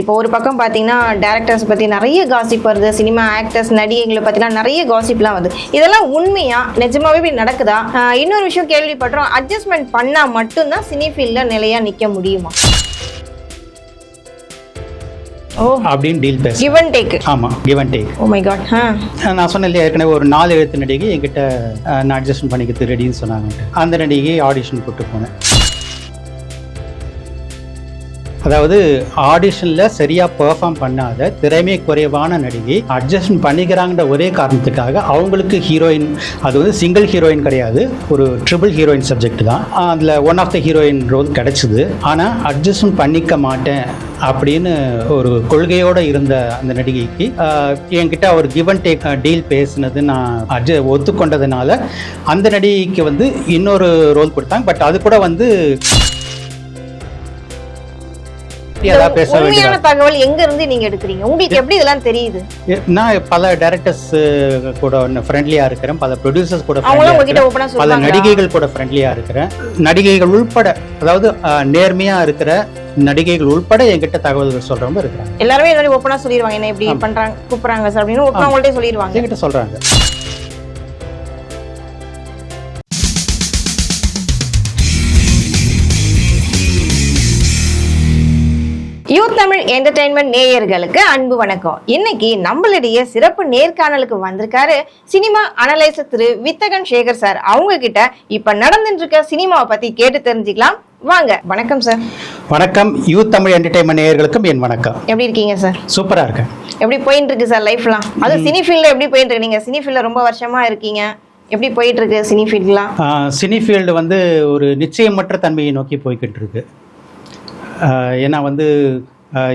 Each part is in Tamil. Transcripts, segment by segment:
இப்போ ஒரு பக்கம் பார்த்தீங்கன்னா டேரக்டர்ஸ் பற்றி நிறைய காசிப் வருது சினிமா ஆக்டர்ஸ் நடிகைகளை பற்றிலாம் நிறைய காசிப்லாம் வருது. இதெல்லாம் உண்மையா? நிஜமாவே இப்படி நடக்குதா? இன்னொரு விஷயம் கேள்விப்படுறோம். அட்ஜஸ்ட்மெண்ட் பண்ணால் மட்டும்தான் சினி ஃபீல்டில் நிலையாக நிற்க முடியுமா? ஓ. அப்படின்னு டீல் பேச கிவ் அண்ட் டேக் ஆமாம் give and take oh my god நான் சொன்னேன் இல்லையா ஏற்கனவே ஒரு நாலு எழுத்து நடிகை என்கிட்ட நான் அட்ஜஸ்ட் பண்ணிக்கிறது ரெடின்னு சொன்னாங்க அந்த நடிகை ஆடிஷன் கூட்டு போனேன். அதாவது ஆடிஷனில் சரியாக பெர்ஃபார்ம் பண்ணாத திறமை குறைவான நடிகை அட்ஜஸ்ட் பண்ணிக்கிறாங்கன்ற ஒரே காரணத்துக்காக அவங்களுக்கு ஹீரோயின் அது வந்து சிங்கிள் ஹீரோயின் கிடையாது ஒரு ட்ரிபிள் ஹீரோயின் சப்ஜெக்ட் தான். அதில் one of the heroine role கிடச்சிது. ஆனால் அட்ஜஸ்ட் பண்ணிக்க மாட்டேன் அப்படின்னு ஒரு கொள்கையோடு இருந்த அந்த நடிகைக்கு என்கிட்ட அவர் கிவன் டேக் டீல் பேசினது நான் அட்ஜ ஒத்துக்கொண்டதுனால அந்த நடிகைக்கு வந்து இன்னொரு ரோல் கொடுத்தாங்க. பட் அது கூட வந்து ஏதாவது பேச உண்மையான தகவல் எங்க இருந்து நீங்க எடுக்கிறீங்க? உங்களுக்கு எப்படி இதெல்லாம் தெரியுது? நான் பல டைரக்டர்ஸ் கூட ஃப்ரெண்ட்லியாக இருக்கிறேன். பல ப்ரொடியூசர்ஸ் கூட உங்ககிட்ட பல நடிகைகள் கூட ஃப்ரெண்ட்லியாக இருக்கிறேன். நடிகைகள் உள்பட அதாவது நேர்மையா இருக்கிற நடிகைகள் உள்பட என்கிட்ட தகவல்கள் சொல்றவங்க இருக்கிறாங்க. எல்லாருமே ஓப்பனா சொல்லிடுவாங்க என்ன இப்படி பண்றாங்க கூப்பிடுறாங்க சார் அப்படின்னு ஓப்பனா உங்கள்ட்டே சொல்லிடுவாங்க என்கிட்ட சொல்றாங்க. யூத் தமிழ் என்டர்டைன்மெண்ட் நேயர்களுக்கு அன்பு வணக்கம். இன்னைக்கு நம்மளுடைய சிறப்பு நேர்காணலுக்கு வந்திருக்காரு சினிமா அனலைசர் திரு வித்தகன் சேகர் சார். அவங்க கிட்ட இப்ப நடந்துட்டு இருக்க சினிமாவை பத்தி கேட்டு தெரிஞ்சுக்கலாம். வாங்க வணக்கம் சார். வணக்கம். யூத் தமிழ் என்டர்டைன்மெண்ட் நேயர்களுக்கும் என் வணக்கம். எப்படி இருக்கீங்க சார்? சூப்பரா இருக்கேன். எப்படி போயிட்டு இருக்கு சார் லைஃப்லாம் அது சினி ஃபீல்ட்ல எப்படி போயிட்டு இருக்கு நீங்க சினி ஃபீல்ட்ல ரொம்ப வருஷமா இருக்கீங்க. எப்படி போயிட்டு இருக்கு சினி ஃபீல்ட்லாம் சினி ஃபீல்டு வந்து ஒரு நிச்சயமற்ற தன்மையை நோக்கி போய்கிட்டு இருக்கு ஏன்னா வந்து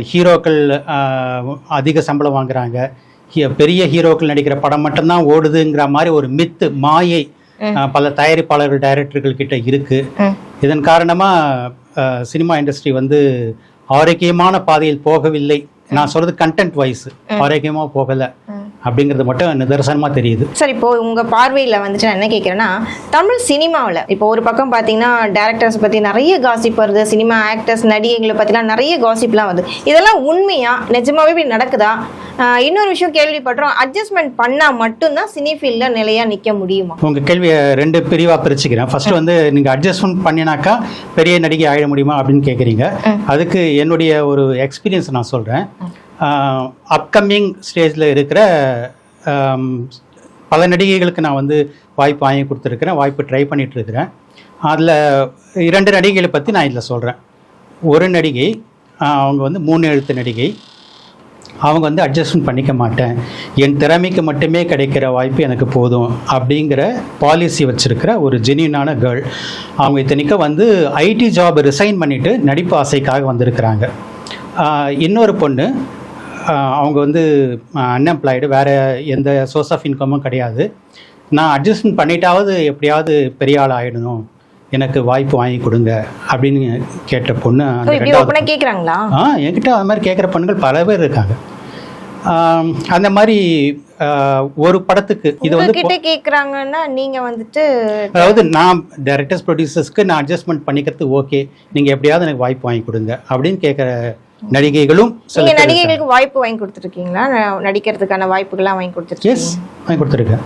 ஹீரோக்கள் அதிக சம்பளம் வாங்குறாங்க. பெரிய ஹீரோக்கள் நடிக்கிற படம் மட்டும்தான் ஓடுதுங்கிற மாதிரி ஒரு மித்து மாயை பல தயாரிப்பாளர்கள் டைரக்டர்கள் கிட்ட இருக்கு. இதன் காரணமா சினிமா இண்டஸ்ட்ரி வந்து ஆரோக்கியமான பாதையில் போகவில்லை. நான் சொல்றது கண்டென்ட் வைஸ் ஆரோக்கியமா போகல. அப்படிங்கிறது மட்டும் நிதர்சனமா தெரியுது. சார் இப்போ உங்க பார்வையில வந்துட்டு நான் என்ன கேட்குறேன்னா தமிழ் சினிமாவில் இப்போ ஒரு பக்கம் பார்த்தீங்கன்னா டேரக்டர்ஸ் பத்தி நிறைய காசிப் வருது சினிமா ஆக்டர்ஸ் நடிகைகளை பத்திலாம் நிறைய காசிப்லாம் வருது. இதெல்லாம் உண்மையா? நிஜமாவே இப்படி நடக்குதா? இன்னொரு விஷயம் கேள்விப்படுறோம் அட்ஜஸ்ட்மெண்ட் பண்ணா மட்டும்தான் சினி ஃபீல்ட்ல நிலையா நிக்க முடியுமா? உங்க கேள்வியை ரெண்டு பிரிவா பிரிச்சுக்கிறேன். ஃபர்ஸ்ட் வந்து நீங்க அட்ஜஸ்ட்மெண்ட் பண்ணினாக்கா பெரிய நடிகை ஆயிட முடியுமா அப்படின்னு கேட்குறீங்க அதுக்கு என்னுடைய ஒரு எக்ஸ்பீரியன்ஸ் நான் சொல்றேன். அப்கமிங் ஸ்டேஜில் இருக்கிற பல நடிகைகளுக்கு நான் வந்து வாய்ப்பு வாங்கி கொடுத்துருக்குறேன் வாய்ப்பு ட்ரை பண்ணிகிட்டு இருக்கிறேன் அதில் இரண்டு நடிகைகளை பற்றி நான் இதில் சொல்கிறேன் ஒரு நடிகை அவங்க வந்து மூணு எழுத்து நடிகை. அவங்க வந்து அட்ஜஸ்ட்மெண்ட் பண்ணிக்க மாட்டேன். என் திறமைக்கு மட்டுமே கிடைக்கிற வாய்ப்பு எனக்கு போதும் அப்படிங்கிற பாலிசி வச்சுருக்கிற ஒரு ஜெனியூனான கேர்ள் அவங்க இத்தனைக்கும் வந்து ஐடி ஜாப் ரிசைன் பண்ணிவிட்டு நடிப்பு ஆசைக்காக வந்திருக்கிறாங்க. இன்னொரு பொண்ணு அவங்க வந்து அன்எம்ப்ளாய்டு வேறு எந்த சோர்ஸ் ஆஃப் இன்கமும் கிடையாது. நான் அட்ஜஸ்ட்மெண்ட் பண்ணிட்டாவது எப்படியாவது பெரிய ஆள் ஆகிடணும் எனக்கு வாய்ப்பு வாங்கி கொடுங்க அப்படின்னு கேட்ட பொண்ணு அந்த கேக்குறாங்களா? ஆ என்கிட்ட அது மாதிரி கேட்குற பெண்கள் பல பேர் இருக்காங்க. அந்த மாதிரி ஒரு படத்துக்கு இது வந்து உங்ககிட்ட கேக்குறாங்கன்னா நீங்க வந்துட்டு அதாவது நான் டைரக்டர்ஸ் ப்ரொடியூசர்ஸ்க்கு நான் அட்ஜஸ்ட்மெண்ட் பண்ணிக்கிறது ஓகே. நீங்கள் எப்படியாவது எனக்கு வாய்ப்பு வாங்கி கொடுங்க அப்படின்னு கேட்குற நடிகைகளும் நீங்க. நடிகைகளுக்கு வாய்ப்பு வாங்கி கொடுத்துருக்கீங்களா? நடிக்கிறதுக்கான வாய்ப்புகள்லாம் வாங்கி கொடுத்துருக்கீங்க வாங்கி கொடுத்துருக்கேன்.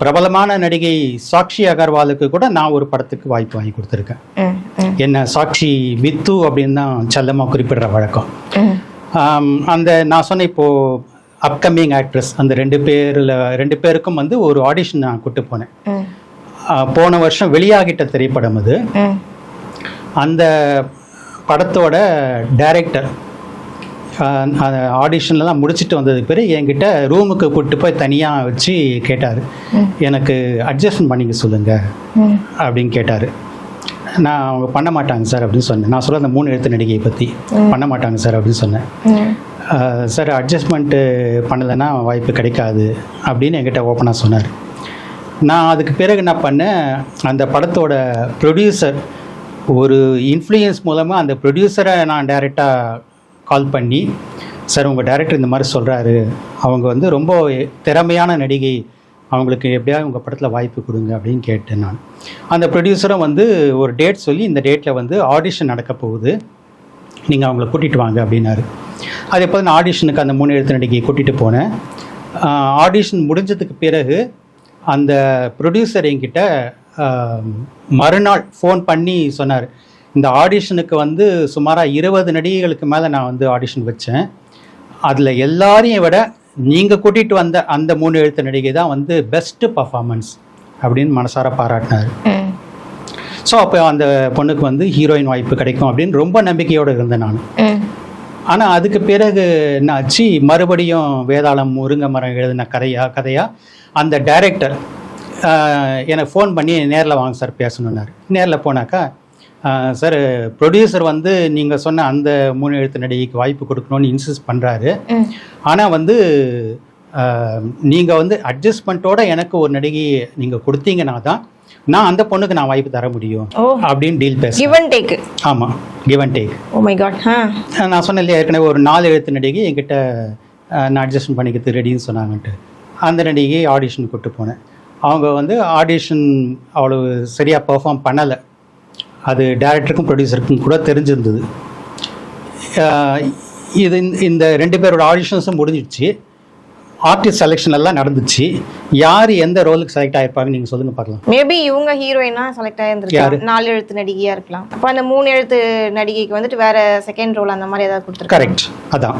பிரபலமான நடிகை சாக்ஷி அகர்வாலுக்கு கூட நான் ஒரு படத்துக்கு வாய்ப்பு வாங்கி கொடுத்துருக்கேன். என்ன சாக்ஷி வித்து அப்படின்னு தான் செல்லமாக குறிப்பிடுற வழக்கம். அந்த நான் சொன்ன இப்போ அப்கமிங் ஆக்ட்ரஸ் அந்த ரெண்டு பேரில் ரெண்டு பேருக்கும் வந்து ஒரு ஆடிஷன் நான் கூட்டு போனேன். போன வருஷம் வெளியாகிட்ட திரைப்படம் அது. அந்த படத்தோட டைரக்டர் அந்த ஆடிஷன்லாம் முடிச்சுட்டு வந்ததுக்கு பிறகு என்கிட்ட ரூமுக்கு கூப்பிட்டு போய் தனியாக வச்சு கேட்டார். எனக்கு அட்ஜஸ்ட்மெண்ட் பண்ணிக்க சொல்லுங்கள் அப்படின்னு கேட்டார். நான் அவங்க பண்ண மாட்டாங்க சார் அப்படின்னு சொன்னேன். நான் சொல்ல அந்த மூணு எழுத்து நடிகையை பற்றி பண்ண மாட்டாங்க சார் அப்படின்னு சொன்னேன். சார் அட்ஜஸ்ட்மெண்ட்டு பண்ணலைன்னா வாய்ப்பு கிடைக்காது அப்படின்னு என்கிட்ட ஓப்பனாக சொன்னார். நான் அதுக்கு பிறகு என்ன பண்ணேன் அந்த படத்தோட ப்ரொடியூசர் ஒரு இன்ஃப்ளூயன்ஸ் மூலமாக அந்த ப்ரொடியூசரை நான் டைரெக்டாக கால் பண்ணி சார் உங்கள் டேரக்டர் இந்த மாதிரி சொல்கிறாரு அவங்க வந்து ரொம்ப திறமையான நடிகை. அவங்களுக்கு எப்படியாவது உங்கள் படத்தில் வாய்ப்பு கொடுங்க அப்படின்னு கேட்டேன் நான். அந்த ப்ரொடியூசரும் வந்து ஒரு டேட் சொல்லி இந்த டேட்டில் வந்து ஆடிஷன் நடக்க போகுது. நீங்கள் அவங்கள கூட்டிகிட்டு வாங்க அப்படின்னாரு. அதே போல் நான் ஆடிஷனுக்கு அந்த மூணு எழுத்து நடிகையை கூட்டிகிட்டு போனேன். ஆடிஷன் முடிஞ்சதுக்கு பிறகு அந்த ப்ரொடியூசர் என்கிட்ட மறுநாள் ஃபோன் பண்ணி சொன்னார். இந்த ஆடிஷனுக்கு வந்து சுமாராக இருபது நடிகைகளுக்கு மேலே நான் வந்து ஆடிஷன் வச்சேன். அதில் எல்லாரையும் விட நீங்கள் கூட்டிகிட்டு வந்த அந்த மூணு எழுத்து நடிகை தான் வந்து பெஸ்ட்டு பர்ஃபார்மன்ஸ் அப்படின்னு மனசார பாராட்டினார். ஸோ அப்போ அந்த பொண்ணுக்கு வந்து ஹீரோயின் வாய்ப்பு கிடைக்கும் அப்படின்னு ரொம்ப நம்பிக்கையோடு இருந்தேன் நான். ஆனால் அதுக்கு பிறகு என்னாச்சு? மறுபடியும் வேதாளம் முருங்கை மரம் எழுதின கதையா கதையா அந்த டைரக்டர் எனக்கு ஃபோன் பண்ணி நேரில் வாங்க சார் பேசணுன்னாரு. நேரில் போனாக்கா சார் ப்ரொடியூசர் வந்து நீங்கள் சொன்ன அந்த மூணு எழுத்து நடிகைக்கு வாய்ப்பு கொடுக்கணும்னு இன்சிஸ்ட் பண்ணுறாரு ஆனால் வந்து நீங்கள் வந்து அட்ஜஸ்ட்மெண்ட்டோட எனக்கு ஒரு நடிகை நீங்கள் கொடுத்தீங்கன்னா தான் நான் அந்த பொண்ணுக்கு நான் வாய்ப்பு தர முடியும் ஓ. அப்படின்னு டீல் பேச கிவ் அண்ட் டேக் ஆமாம் give and take oh my god நான் சொன்னேன் இல்லையா ஏற்கனவே ஒரு நாலு எழுத்து நடிகை என்கிட்ட நான் அட்ஜஸ்ட் பண்ணிக்கிறது ரெடின்னு சொன்னாங்கன்ட்டு. அந்த நடிகை ஆடிஷன் கூப்பிட்டு போனேன். அவங்க வந்து ஆடிஷன் அவ்வளோ சரியாக பெர்ஃபார்ம் பண்ணலை. அது டேரக்டருக்கும் ப்ரொடியூசருக்கும் கூட தெரிஞ்சிருந்தது. இது இந்த- இந்த ரெண்டு பேரோட ஆடிஷன்ஸும் முடிஞ்சிடுச்சு. ஆர்டிஸ்ட் செலெக்ஷன் எல்லாம் நடந்துச்சு. யார் எந்த ரோலுக்கு செலக்ட் ஆயிருப்பாங்க நீங்கள் சொல்லுங்கள் பார்க்கலாம். மேபி இவங்க ஹீரோயினா செலக்ட் ஆயிருந்திருக்கலாம். நாலு எழுத்து நடிகையா இருக்கலாம். அப்போ அந்த மூணு எழுத்து நடிகைக்கு வந்துட்டு வேற செகண்ட் ரோல் அந்த மாதிரி ஏதாவது கொடுத்துருக்காங்க கரெக்ட் அதான்.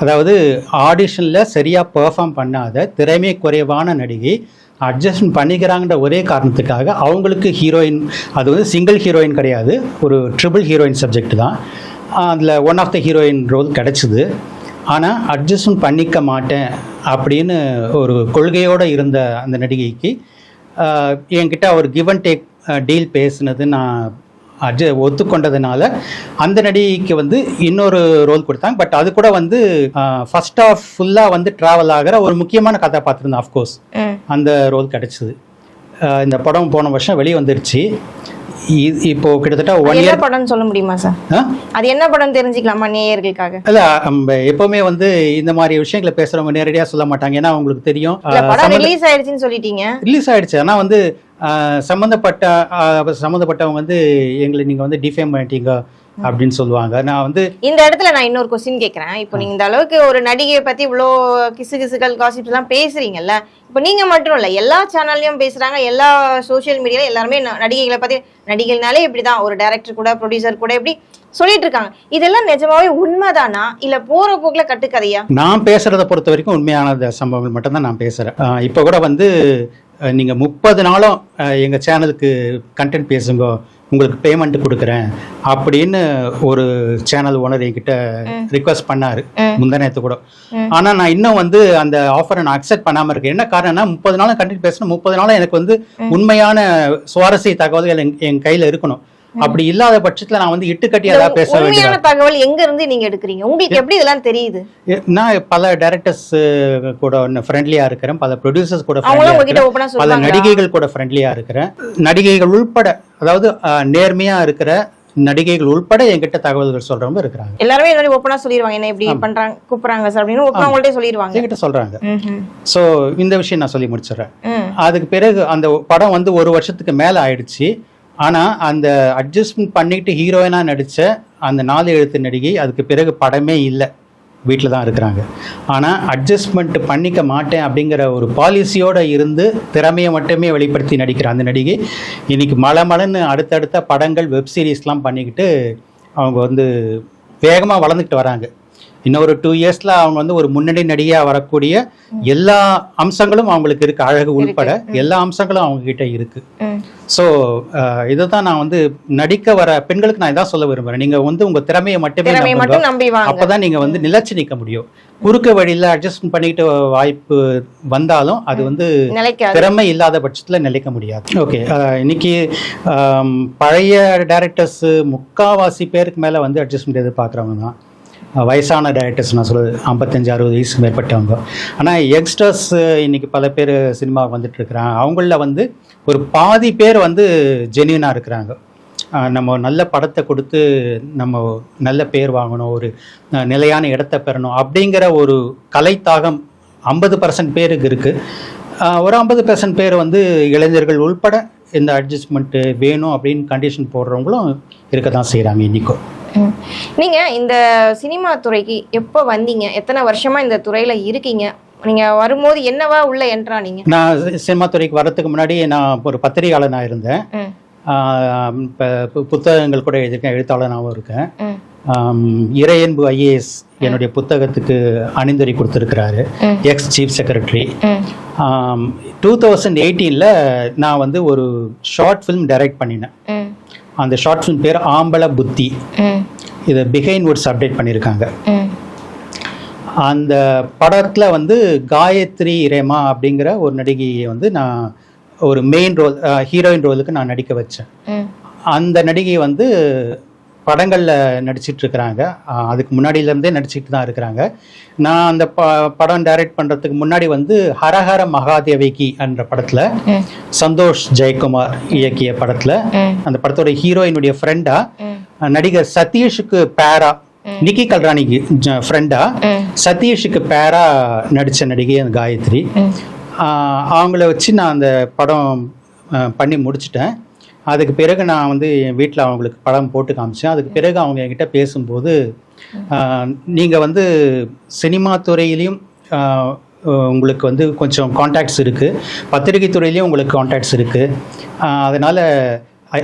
அதாவது ஆடிஷனில் சரியாக பெர்ஃபார்ம் பண்ணாத திறமை குறைவான நடிகை அட்ஜஸ்ட்மெண்ட் பண்ணிக்கிறாங்கன்ற ஒரே காரணத்துக்காக அவங்களுக்கு ஹீரோயின் அது வந்து சிங்கிள் ஹீரோயின் கிடையாது. ஒரு ட்ரிபிள் ஹீரோயின் சப்ஜெக்ட் தான். அதில் one of the heroine role கிடச்சிது. ஆனால் அட்ஜஸ்ட்மெண்ட் பண்ணிக்க மாட்டேன் அப்படின்னு ஒரு கொள்கையோடு இருந்த அந்த நடிகைக்கு என்கிட்ட ஒரு கிவ் அண்ட் டேக் டீல் பேசுனது நான் அட்ஜ ஒத்துக்கொண்டதுனால அந்த நடிகைக்கு வந்து இன்னொரு ரோல் கொடுத்தாங்க. பட் அது கூட வந்து ஃபர்ஸ்ட் ஆஃப் ஃபுல்லாக வந்து ட்ராவல் ஆகிற ஒரு முக்கியமான கதாபாத்திரம் தான் அஃப்கோர்ஸ் அந்த ரோல் கிடச்சிது. இந்த படம் போன வருஷம் வெளியே வந்துருச்சு. இ- இப்போ கிட்டத்தட்ட ஒன் இயர் படம்னு சொல்ல முடியுமா சார் அது என்ன படம் தெரிஞ்சுக்கலாமா நேயர்களுக்காக இல்ல நம்ம எப்பவுமே வந்து இந்த மாதிரி விஷயங்களை பேசுறவங்க நேரடியா சொல்ல மாட்டாங்க. ஏன்னா அவங்களுக்கு தெரியும். படம் ரிலீஸ் ஆயிடுச்சுன்னு சொல்லிட்டீங்க. ரிலீஸ் ஆயிடுச்சு. ஆனா வந்து சம்மந்தப்பட்ட சம்மந்தப்பட்டவங்க வந்து எங்களை நீங்க வந்து டிஃபேம் பண்ணிட்டீங்க. அப்படின்னு சொல்லுவாங்க. நான் வந்து இந்த இடத்துல நான் இன்னொரு கொஸ்டின் கேட்குறேன் இப்போ நீங்க இந்த அளவுக்கு ஒரு நடிகையை பத்தி இவ்வளோ கிசு கிசுகள் காசிப்ஸ் எல்லாம் பேசுறீங்கல்ல இப்போ நீங்க மட்டும் இல்ல எல்லா சேனல்லையும் பேசுறாங்க எல்லா சோஷியல் மீடியால எல்லாருமே நடிகைகளை பத்தி நடிகைகள்னாலே இப்படிதான் ஒரு டைரக்டர் கூட ப்ரொடியூசர் கூட இப்படி சொல்லிட்டு இருக்காங்க இதெல்லாம் நிஜமாவே உண்மைதானா? இல்ல போற போக்குல கட்டுக்கதையா? நான் பேசுறத பொறுத்த வரைக்கும் உண்மையான சம்பவங்கள் மட்டும்தான் நான் பேசுறேன். இப்போ கூட வந்து அஹ், நீங்க முப்பது நாளும் அஹ், எங்க சேனலுக்கு கண்டென்ட் பேசுங்க உங்களுக்கு பேமெண்ட் கொடுக்குறேன் அப்படின்னு ஒரு சேனல் ஓனர் என்கிட்ட ரிக்வஸ்ட் பண்ணாரு. முந்தநேத்து கூட. ஆனா நான் இன்னும் வந்து அந்த ஆஃபரை நான் அக்செப்ட் பண்ணாம இருக்கேன். என்ன காரணம்னா முப்பது நாளும் கண்டென்ட் பேசணும். முப்பது நாளும் எனக்கு வந்து உண்மையான சுவாரஸ்ய தகவல்கள் என் கையில இருக்கணும். அப்படி இல்லாத பட்சத்துல நான் வந்து இட்டுக்கட்டி ஏதாவது பேச வேண்டியதா தகவல் எங்க இருந்து நீங்க எடுக்கிறீங்க? உங்களுக்கு எப்படி இதெல்லாம் தெரியுது? நான் பல டைரக்டர்ஸ் கூட ஃப்ரெண்ட்லியா இருக்கிறேன். பல ப்ரொடியூசர்ஸ் கூட பல நடிகைகள் கூட ஃப்ரெண்ட்லியா இருக்கிறேன். நடிகைகள் உள்பட அதாவது நேர்மையா இருக்கிற நடிகைகள் உள்பட என்கிட்ட தகவல்கள் சொல்றவங்க இருக்கிறாங்க. எல்லாருமே இந்த மாதிரி ஓப்பனா சொல்லிடுவாங்க என்ன இப்படி பண்றாங்க கூப்பிடுறாங்க சார் அப்படின்னு ஓப்பனா உங்கள்ட்ட சொல்லிடுவாங்க என்கிட்ட சொல்றாங்க. ஸோ இந்த விஷயம் நான் சொல்லி முடிச்சிடுறேன். அதுக்கு பிறகு அந்த படம் வந்து ஒரு வருஷத்துக்கு மேலே ஆயிடுச்சு. ஆனால் அந்த அட்ஜஸ்ட்மெண்ட் பண்ணிட்டு ஹீரோயினாக நடித்த அந்த நாலு எழுத்து நடிகை அதுக்கு பிறகு படமே இல்லை. வீட்டில் தான் இருக்கிறாங்க. ஆனால் அட்ஜஸ்ட்மெண்ட் பண்ணிக்க மாட்டேன் அப்படிங்கிற ஒரு பாலிசியோடு இருந்து திறமையை மட்டுமே வெளிப்படுத்தி நடிக்கிற அந்த நடிகை இன்னைக்கு மலமலன்னு அடுத்தடுத்த படங்கள் வெப் சீரிஸ்லாம் பண்ணிக்கிட்டு அவங்க வந்து வேகமாக வளர்ந்துக்கிட்டு வராங்க. இன்னும் ஒரு டூ இயர்ஸ்ல அவங்க வந்து ஒரு முன்னணி நடிகையா வரக்கூடிய எல்லா அம்சங்களும் அவங்களுக்கு இருக்கு அழகு உள்பட எல்லா அம்சங்களும் அவங்க கிட்ட இருக்கு ஸோ இதை தான் நான் வந்து நடிக்க வர பெண்களுக்கு நான் இதான் சொல்ல விரும்புறேன். நீங்க வந்து உங்க திறமையை மட்டுமே அப்பதான் நீங்க வந்து நிலைச்சு நிக்க முடியும். குறுக்கு வழியில அட்ஜஸ்ட் பண்ணிக்கிட்டு வாய்ப்பு வந்தாலும் அது வந்து திறமை இல்லாத பட்சத்தில் நிலைக்க முடியாது. ஓகே. இன்னைக்கு பழைய டைரக்டர்ஸ் முக்காவாசி பேருக்கு மேலே வந்து அட்ஜஸ்ட்மெண்ட் எதிர்பார்க்குறவங்க தான். வயசான டேரக்டர்ஸ் நான் சொல்லுது ஐம்பத்தஞ்சு அறுபது வயசு மேற்பட்டவங்க. ஆனால் யங்ஸ்டர்ஸ் இன்றைக்கி பல பேர் சினிமாவுக்கு வந்துட்டு இருக்கிறாங்க. அவங்கள வந்து ஒரு பாதி பேர் வந்து ஜென்யூனாக இருக்கிறாங்க. நம்ம நல்ல படத்தை கொடுத்து நம்ம நல்ல பேர் வாங்கணும் ஒரு நிலையான இடத்தை பெறணும் அப்படிங்கிற ஒரு கலைத்தாகம் ஐம்பது பர்சன்ட் பேருக்கு இருக்குது ஒரு ஐம்பது பர்சன்ட் பேர் வந்து இளைஞர்கள் உள்பட இந்த அட்ஜஸ்ட்மெண்ட்டு வேணும் அப்படின்னு கண்டிஷன் போடுறவங்களும் இருக்க தான் செய்கிறாங்க இன்றைக்கும் நீங்க இந்த சினிமா துறைக்கு எப்போ வந்தீங்க? எத்தனை வருஷமா இந்த துறையில இருக்கீங்க? நீங்க வரும்போது என்னவா உள்ள என்ட்ரா நீங்க? நான் சினிமா துறைக்கு வர்றதுக்கு முன்னாடி நான் ஒரு பத்திரிகையாளனாக இருந்தேன். இப்ப புத்தகங்கள் கூட எழுதியிருக்கேன் எழுத்தாளனாகவும் இருக்கேன். இறையன்பு ஐஏஎஸ் என்னுடைய புத்தகத்துக்கு அணிந்துரை கொடுத்துருக்கிறாரு. Ex chief secretary two thousand எயிட்டீனில் நான் வந்து ஒரு ஷார்ட் ஃபிலிம் டைரக்ட் பண்ணினேன். அந்த ஷார்ட் ஃபிலிம் பேர் ஆம்பள புத்தி. இதை பிஹைண்ட் வுட்ஸ் அப்டேட் பண்ணியிருக்காங்க அந்த படத்தில் வந்து காயத்ரி ரேமா அப்படிங்கிற ஒரு நடிகையை வந்து நான் ஒரு மெயின் ரோல் ஹீரோயின் ரோலுக்கு நான் நடிக்க வச்சேன். அந்த நடிகை வந்து படங்களில் நடிச்சிட்டு இருக்கிறாங்க அதுக்கு முன்னாடியிலேருந்தே நடிச்சிட்டு தான் இருக்கிறாங்க. நான் அந்த ப படம் டைரக்ட் பண்ணுறதுக்கு முன்னாடி வந்து ஹரஹர மகாதேவிக்கு என்ற படத்தில் சந்தோஷ் ஜெயக்குமார் இயக்கிய படத்தில் அந்த படத்தோட ஹீரோயினுடைய ஃப்ரெண்டா ம், நடிகர் சதீஷுக்கு பேரா நிக்கி கல்ராணிக்கு ஃப்ரெண்டா ம், சதீஷுக்கு பேரா நடித்த நடிகை அந்த காயத்ரி. அவங்கள வச்சு நான் அந்த படம் பண்ணி முடிச்சிட்டேன். அதுக்கு பிறகு நான் வந்து என் வீட்டில் அவங்களுக்கு படம் போட்டு காமிச்சேன். அதுக்கு பிறகு அவங்க என்கிட்ட பேசும்போது நீங்கள் வந்து சினிமா துறையிலையும் உங்களுக்கு வந்து கொஞ்சம் காண்டாக்ட்ஸ் இருக்குது பத்திரிகை துறையிலையும் உங்களுக்கு காண்டாக்ட்ஸ் இருக்குது அதனால்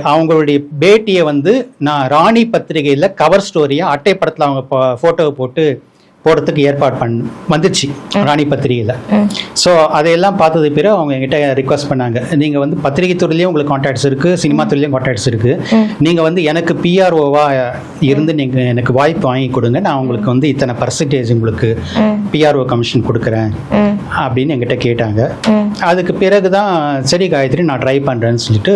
அவங்களுடைய பேட்டியை வந்து நான் ராணி பத்திரிகையில் கவர் ஸ்டோரியாக அட்டை படத்தில் அவங்க ஃபோட்டோவை போட்டு போடுறதுக்கு ஏற்பாடு பண் வந்துச்சு ராணி பத்திரிகையில். ஸோ அதையெல்லாம் பார்த்தது பிறகு அவங்க என்கிட்ட ரிக்வஸ்ட் பண்ணாங்க. நீங்கள் வந்து பத்திரிகை துறையிலையும் உங்களுக்கு காண்டாக்ட்ஸ் இருக்குது சினிமா துறையிலையும் காண்டாக்ட்ஸ் இருக்குது நீங்கள் வந்து எனக்கு பிஆர்ஓவா இருந்து நீங்கள் எனக்கு வாய்ப்பு வாங்கி கொடுங்க. நான் உங்களுக்கு வந்து இத்தனை பர்சன்டேஜ் உங்களுக்கு பிஆர்ஓ கமிஷன் கொடுக்குறேன் அப்படின்னு என்கிட்ட கேட்டாங்க. அதுக்கு பிறகு தான் சரி காயத்ரி நான் ட்ரை பண்ணுறேன்னு சொல்லிட்டு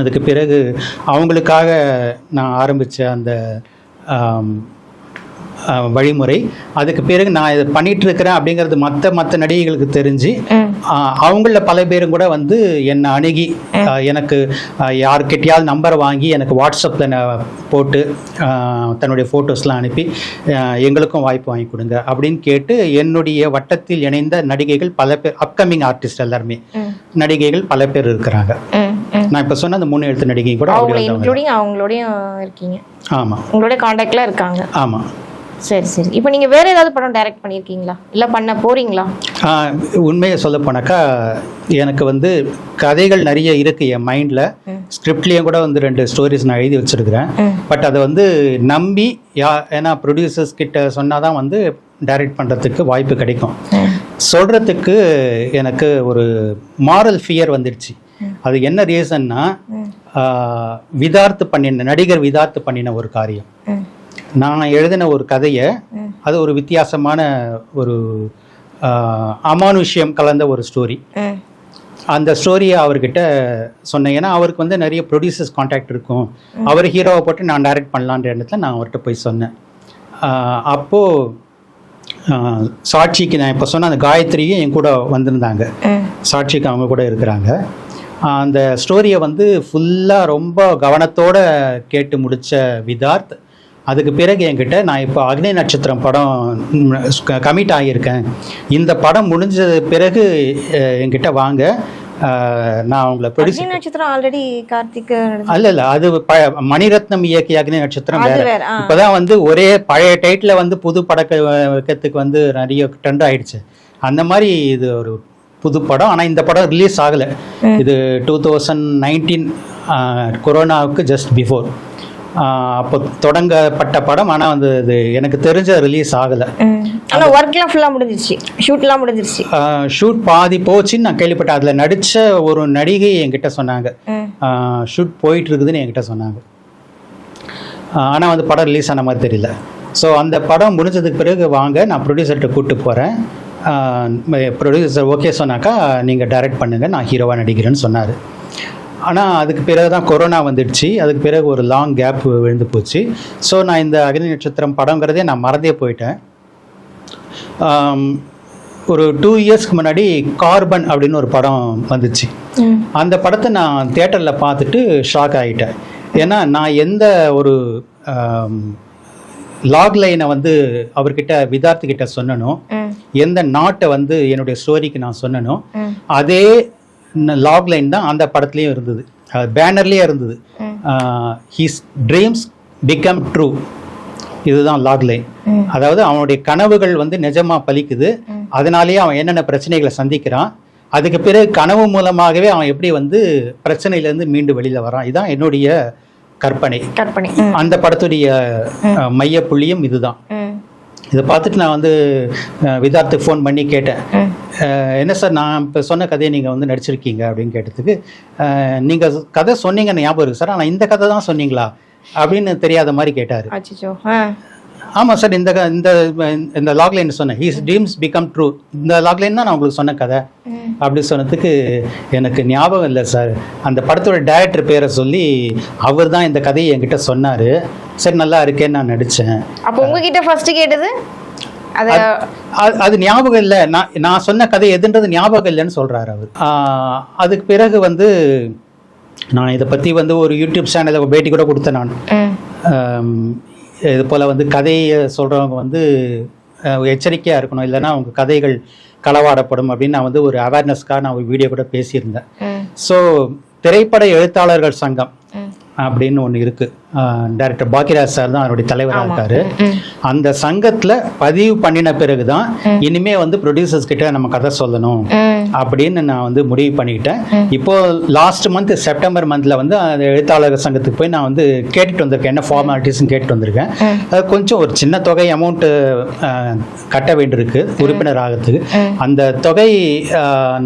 அதுக்கு பிறகு அவங்களுக்காக நான் ஆரம்பித்த அந்த வழிமுறை. அதுக்கு பிறகு நான் இதை பண்ணிட்டு இருக்கிறேன் அப்படிங்கிறது மற்ற மற்ற நடிகைகளுக்கு தெரிஞ்சு ம், அவங்களில் பல பேரும் கூட வந்து என்னை அணுகி எனக்கு யார்கிட்டயாவது நம்பர் வாங்கி எனக்கு வாட்ஸ்அப்பில் போட்டு தன்னுடைய ஃபோட்டோஸ்லாம் அனுப்பி எங்களுக்கும் வாய்ப்பு வாங்கி கொடுங்க அப்படின்னு கேட்டு என்னுடைய வட்டத்தில் இணைந்த நடிகைகள் பல பேர் அப்கமிங் ஆர்டிஸ்ட் எல்லாருமே நடிகைகள் பல பேர் இருக்கிறாங்க. நான் இப்போ சொன்ன அந்த மூணு எழுத்து நடிகை கூட அவங்கள அவங்களோடயும் இருக்கீங்க. ஆமாம் உங்களோட காண்டாக்ட்ல இருக்காங்க. ஆமாம் சரி சரி. இப்போ நீங்க வேற ஏதாவது படம் டைரக்ட் பண்ணியிருக்கீங்களா இல்ல பண்ண போறீங்களா? ஆஹ் உண்மையை சொல்ல போனாக்கா எனக்கு வந்து கதைகள் நிறைய இருக்கு என் மைண்டில் ஸ்கிரிப்ட்லேயும் கூட வந்து ரெண்டு ஸ்டோரிஸ் நான் எழுதி வச்சிருக்கிறேன். பட் அதை வந்து நம்பி யா ஏன்னா ப்ரொடியூசர்ஸ் கிட்ட சொன்னால் தான் வந்து டைரக்ட் பண்ணுறதுக்கு வாய்ப்பு கிடைக்கும். சொல்கிறதுக்கு எனக்கு ஒரு மாரல் ஃபியர் வந்துடுச்சு. அது என்ன ரீசன்னா விதார்த்து பண்ணின நடிகர் விதார்த்து பண்ணின ஒரு காரியம். நான் எழுதின ஒரு கதையை. அது ஒரு வித்தியாசமான ஒரு அமானுஷ்யம் கலந்த ஒரு ஸ்டோரி அந்த ஸ்டோரியை அவர்கிட்ட சொன்னேன். ஏன்னா அவருக்கு வந்து நிறைய ப்ரொடியூசர்ஸ் காண்டாக்ட் இருக்கும். அவர் ஹீரோவை போட்டு நான் டைரக்ட் பண்ணலான்ற எண்ணத்தில் நான் அவர்கிட்ட போய் சொன்னேன். ஆஹ், அப்போ ஆஹ், சாட்சிக்கு நான் இப்போ சொன்ன அந்த காயத்ரியும் என் கூட வந்திருந்தாங்க. சாட்சிக்கு அவங்க கூட இருக்கிறாங்க. அந்த ஸ்டோரியை வந்து ஃபுல்லாக ரொம்ப கவனத்தோட கேட்டு முடித்த விதார்த் அதுக்கு பிறகு என்கிட்ட நான் இப்போ அக்னி நட்சத்திரம் படம் கமிட் ஆகியிருக்கேன். இந்த படம் முடிஞ்ச பிறகு என்கிட்ட வாங்க. நான் உங்களை ப்ரொடியூஸ் நட்சத்திரம் ஆல்ரெடி கார்த்திக் அல்ல இல்ல அது மணிரத்னம் இயக்கிய அக்னி நட்சத்திரம் வேற. இப்போதான் வந்து ஒரே பழைய டைட்டில் வந்து புது படக்கத்துக்கு வந்து நிறைய ட்ரெண்ட் ஆயிடுச்சு. அந்த மாதிரி இது ஒரு புது படம். ஆனால் இந்த படம் ரிலீஸ் ஆகலை. இது டூ தௌசண்ட் நைன்டீன் கொரோனாவுக்கு ஜஸ்ட் பிஃபோர் அப்போ தொடங்கப்பட்ட படம் ஆனால் வந்து இது எனக்கு தெரிஞ்ச ரிலீஸ் ஆகலை. ம். ஆனா ஒர்க்லாம் ஃபுல்லா முடிஞ்சிருச்சு. ஷூட்லாம் முடிஞ்சிருச்சு. ஷூட் பாதி போச்சுன்னு நான் கேள்விப்பட்டேன். அதில் நடித்த ஒரு நடிகை என்கிட்ட சொன்னாங்க. ஷூட் போயிட்டு இருக்குதுன்னு என்கிட்ட சொன்னாங்க. ஆனால் வந்து படம் ரிலீஸ் ஆன மாதிரி தெரியல. ஸோ அந்த படம் முடிஞ்சதுக்கு பிறகு வாங்க நான் ப்ரொடியூசர்கிட்ட கூப்பிட்டு போகிறேன் ப்ரொடியூசர் ஓகே சொன்னாக்கா நீங்கள் டைரக்ட் பண்ணுங்கள் நான் ஹீரோவாக நடிக்கிறேன்னு சொன்னார். ஆனால் அதுக்கு பிறகு தான் கொரோனா வந்துடுச்சு. அதுக்கு பிறகு ஒரு லாங் கேப் விழுந்து போச்சு. ஸோ நான் இந்த அக்னி நட்சத்திரம் படங்கிறதே நான் மறந்தே போயிட்டேன். ஒரு டூ இயர்ஸ்க்கு முன்னாடி கார்பன் அப்படின்னு ஒரு படம் வந்துச்சு. அந்த படத்தை நான் தியேட்டரில் பார்த்துட்டு ஷாக் ஆகிட்டேன் ஏன்னா நான் எந்த ஒரு லாக் லைனை வந்து அவர்கிட்ட விதார்த்து கிட்ட சொன்னனோ ம், எந்த நாட்டை வந்து என்னுடைய ஸ்டோரிக்கு நான் சொன்னனோ ம், அதே லாக் லைன் தான் அந்த படத்துலேயும் இருந்தது. பேனர்லேயே இருந்தது. ஹிஸ் ட்ரீம்ஸ் பிகம் ட்ரூ இதுதான் லாக்லைன் ம். அதாவது அவனுடைய கனவுகள் வந்து நிஜமா பலிக்குது. அதனாலேயே அவன் என்னென்ன பிரச்சனைகளை சந்திக்கிறான். அதுக்கு பிறகு கனவு மூலமாகவே அவன் எப்படி வந்து பிரச்சனையிலேருந்து மீண்டு வெளியில வரான். இதுதான் என்னுடைய கற்பனை. கற்பனை. அந்த படத்துடைய மையப்புள்ளியும் இதுதான். இதை பார்த்துட்டு நான் வந்து விதார்த்துக்கு ஃபோன் பண்ணி கேட்டேன். என்ன சார் நான் இப்போ சொன்ன கதையை நீங்கள் வந்து நடிச்சிருக்கீங்க அப்படின்னு கேட்டதுக்கு நீங்கள் கதை சொன்னீங்கன்னு ஞாபகம் இருக்கு சார் ஆனால் இந்த கதை தான் சொன்னீங்களா? அப்படின்னு தெரியாத மாதிரி கேட்டார். ஆமாம் சார் இந்த க- இந்த இந்த லாக்லைன் சொன்னேன். ஹீஸ் ட்ரீம்ஸ் பிகம் ட்ரூ இந்த லாக்லைன் தான் நான் உங்களுக்கு சொன்ன கதை. அப்படி சொன்னதுக்கு எனக்கு ஞாபகம் இல்லை சார். அந்த படத்தோட டைரக்டர் பேரை சொல்லி அவர் தான் இந்த கதையை என்கிட்ட சொன்னார். சரி நல்லா இருக்கேன்னு நான் நடித்தேன் அப்போ உங்ககிட்ட ஃபர்ஸ்ட் கேட்டது? அது ஞாபகம் இல்லை. நான் நான் சொன்ன கதை எதுன்றது ஞாபகம் இல்லைன்னு சொல்கிறாரு அவர். அதுக்கு பிறகு வந்து நான் இதை பற்றி வந்து ஒரு யூடியூப் சேனலில் பேட்டி கூட கொடுத்தேன் நான். இது போல் வந்து கதையை சொல்கிறவங்க வந்து எச்சரிக்கையாக இருக்கணும். இல்லைன்னா அவங்க கதைகள் களவாடப்படும் அப்படின்னு நான் வந்து ஒரு அவேர்னஸ்க்காக நான் ஒரு வீடியோ கூட பேசியிருந்தேன். ஸோ திரைப்பட எழுத்தாளர்கள் சங்கம். அப்படின்னு ஒன்று இருக்குது டைரக்டர் பாக்கியராஜ் சார் தான் அதனுடைய தலைவராக இருக்காரு. அந்த சங்கத்தில் பதிவு பண்ணின பிறகு தான் இனிமே வந்து ப்ரொடியூசர்ஸ் கிட்ட நம்ம கதை சொல்லணும். அப்படின்னு நான் வந்து முடிவு பண்ணிக்கிட்டேன். இப்போ லாஸ்ட் மந்த் செப்டம்பர் மந்த்ல வந்து அந்த எழுத்தாளர் சங்கத்துக்கு போய் நான் வந்து கேட்டுட்டு வந்திருக்கேன். என்ன ஃபார்மாலிட்டிஸ்னு கேட்டுட்டு வந்திருக்கேன். அது கொஞ்சம் ஒரு சின்ன தொகை அமௌண்ட்டு கட்ட வேண்டியிருக்கு உறுப்பினர் ஆகிறதுக்கு. அந்த தொகை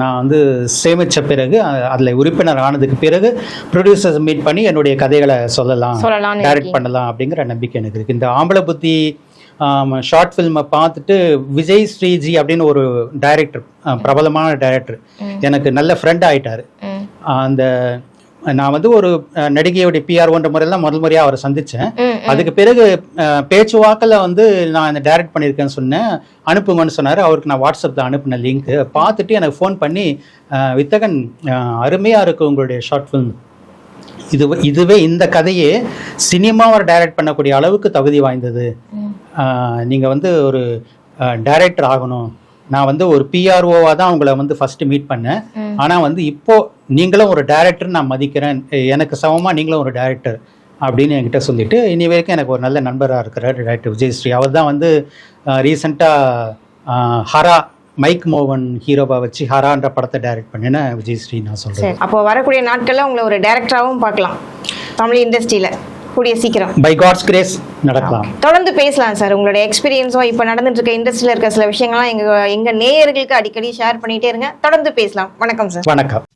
நான் வந்து சேமிச்ச பிறகு அதில் உறுப்பினர் ஆனதுக்கு பிறகு ப்ரொடியூசர்ஸ் மீட் பண்ணி என்னுடைய கதைகளை சொல்லலாம். சொல்லலாம்னு டைரக்ட் பண்ணலாம் அப்படிங்கிற நம்பிக்கை எனக்கு இருக்கு. இந்த ஆம்பளை புத்தி ஷார்ட் ஃபில்மை பார்த்துட்டு விஜய் ஸ்ரீஜி அப்படின்னு ஒரு டைரக்டர் பிரபலமான டைரக்டர் எனக்கு நல்ல ஃப்ரெண்ட் ஆயிட்டாரு. அந்த நான் வந்து ஒரு நடிகையோடைய பிஆர் ஒன்ற முறையில் தான் முதல் முறையாக அவரை சந்தித்தேன். அதுக்கு பிறகு பேச்சுவாக்கில் வந்து நான் இந்த டைரக்ட் பண்ணியிருக்கேன்னு சொன்னேன். அனுப்புங்கன்னு சொன்னார். அவருக்கு நான் வாட்ஸ்அப்பில் அனுப்பின லிங்க் பார்த்துட்டு எனக்கு ஃபோன் பண்ணி வித்தகன் அருமையாக இருக்குது உங்களுடைய ஷார்ட் ஃபில்ம் இது இதுவே இந்த கதையே சினிமாவை டைரக்ட் பண்ணக்கூடிய அளவுக்கு தகுதி வாய்ந்தது. நீங்கள் வந்து ஒரு டைரக்டர் ஆகணும். நான் வந்து ஒரு பிஆர்ஓவாக தான் உங்களை வந்து ஃபஸ்ட்டு மீட் பண்ணேன். ஆனால் வந்து இப்போ நீங்களும் ஒரு டைரக்டர் நான் மதிக்கிறேன். எனக்கு சமமாக நீங்களும் ஒரு டைரக்டர் அப்படின்னு என்கிட்ட சொல்லிட்டு இனி வரைக்கும் எனக்கு ஒரு நல்ல நண்பராக இருக்கிறார் டைரக்டர் விஜயஸ்ரீ அவர் தான் வந்து ரீசெண்டாக ஹரா மைக் மோகன் ஹீரோவை வச்சு ஹரான்ற படத்தை டைரக்ட் பண்ணின விஜயஸ்ரீ நான் சொல்கிறேன் சரி அப்போ வரக்கூடிய நாட்கள்ல உங்களை ஒரு டைரக்டராகவும் பார்க்கலாம். தமிழ் இண்டஸ்ட்ரியில கூடிய சீக்கிரம். பை காட்ஸ் கிரேஸ் நடக்கலாம். தொடர்ந்து பேசலாம் சார் உங்களுடைய எக்ஸ்பீரியன்ஸும் இப்போ நடந்துட்டு இருக்க இண்டஸ்ட்ரியில் இருக்க சில விஷயங்கள்லாம் எங்க எங்க நேயர்களுக்கு அடிக்கடி ஷேர் பண்ணிட்டே இருங்க. தொடர்ந்து பேசலாம். வணக்கம் சார். வணக்கம்.